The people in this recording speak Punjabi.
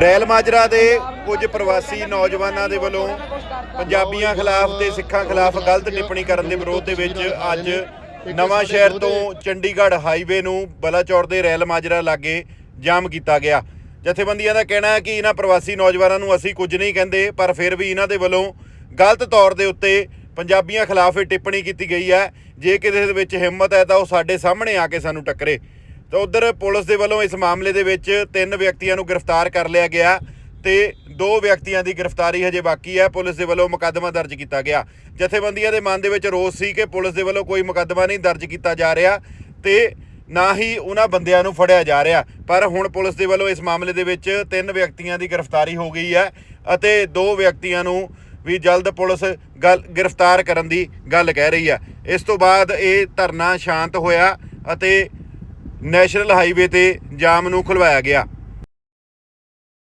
ਰੈਲ ਮਾਜਰਾ ਦੇ ਕੁਝ ਪ੍ਰਵਾਸੀ ਨੌਜਵਾਨਾਂ ਦੇ ਵੱਲੋਂ ਪੰਜਾਬੀਆਂ ਖਿਲਾਫ ਤੇ ਸਿੱਖਾਂ ਖਿਲਾਫ ਗਲਤ ਟਿੱਪਣੀ ਕਰਨ ਦੇ ਵਿਰੋਧ ਦੇ ਵਿੱਚ ਅੱਜ ਨਵਾਂ ਸ਼ਹਿਰ ਤੋਂ ਚੰਡੀਗੜ੍ਹ ਹਾਈਵੇ ਨੂੰ ਬਲਾਚੌਰ ਦੇ ਰੈਲ ਮਾਜਰਾ ਲਾਗੇ ਜਾਮ ਕੀਤਾ ਗਿਆ। ਜਥੇਬੰਦੀਆਂ ਦਾ ਕਹਿਣਾ ਹੈ ਕਿ ਇਹਨਾਂ ਪ੍ਰਵਾਸੀ ਨੌਜਵਾਨਾਂ ਨੂੰ ਅਸੀਂ ਕੁਝ ਨਹੀਂ ਕਹਿੰਦੇ, ਪਰ ਫਿਰ ਵੀ ਇਹਨਾਂ ਦੇ ਵੱਲੋਂ ਗਲਤ ਤੌਰ ਦੇ ਉੱਤੇ ਪੰਜਾਬੀਆਂ ਖਿਲਾਫ ਇਹ ਟਿੱਪਣੀ ਕੀਤੀ ਗਈ ਹੈ। ਜੇ ਕਿਸੇ ਦੇ ਵਿੱਚ ਹਿੰਮਤ ਹੈ ਤਾਂ ਉਹ ਸਾਡੇ ਸਾਹਮਣੇ ਆ ਕੇ ਸਾਨੂੰ ਟੱਕਰੇ। ਤਾਂ ਉਧਰ ਪੁਲਿਸ ਦੇ ਵੱਲੋਂ ਇਸ ਮਾਮਲੇ ਦੇ ਵਿੱਚ ਤਿੰਨ ਵਿਅਕਤੀਆਂ ਨੂੰ ਗ੍ਰਿਫਤਾਰ ਕਰ ਲਿਆ ਗਿਆ ਤੇ ਦੋ ਵਿਅਕਤੀਆਂ ਦੀ ਗ੍ਰਿਫਤਾਰੀ ਹਜੇ ਬਾਕੀ ਹੈ। ਪੁਲਿਸ ਦੇ ਵੱਲੋਂ ਮੁਕੱਦਮਾ ਦਰਜ ਕੀਤਾ ਗਿਆ। ਜਥੇਬੰਦੀਆਂ ਦੇ ਮਨ ਦੇ ਵਿੱਚ ਰੋਸ ਸੀ ਕਿ ਪੁਲਿਸ ਦੇ ਵੱਲੋਂ ਕੋਈ ਮੁਕੱਦਮਾ ਨਹੀਂ ਦਰਜ ਕੀਤਾ ਜਾ ਰਿਹਾ ਤੇ ਨਾ ਹੀ ਉਹਨਾਂ ਬੰਦਿਆਂ ਨੂੰ ਫੜਿਆ ਜਾ ਰਿਹਾ। ਪਰ ਹੁਣ ਪੁਲਿਸ ਦੇ ਵੱਲੋਂ ਇਸ ਮਾਮਲੇ ਦੇ ਵਿੱਚ ਤਿੰਨ ਵਿਅਕਤੀਆਂ ਦੀ ਗ੍ਰਿਫਤਾਰੀ ਹੋ ਗਈ ਹੈ ਅਤੇ ਦੋ ਵਿਅਕਤੀਆਂ ਨੂੰ ਵੀ ਜਲਦ ਪੁਲਿਸ ਗੱਲ ਗ੍ਰਿਫਤਾਰ ਕਰਨ ਦੀ ਗੱਲ ਕਹਿ ਰਹੀ ਹੈ। ਇਸ ਤੋਂ ਬਾਅਦ ਇਹ ਧਰਨਾ ਸ਼ਾਂਤ ਹੋਇਆ ਅਤੇ ਨੈਸ਼ਨਲ ਹਾਈਵੇ ਤੇ ਜਾਮ ਨੂੰ ਖੁਲਵਾਇਆ ਗਿਆ।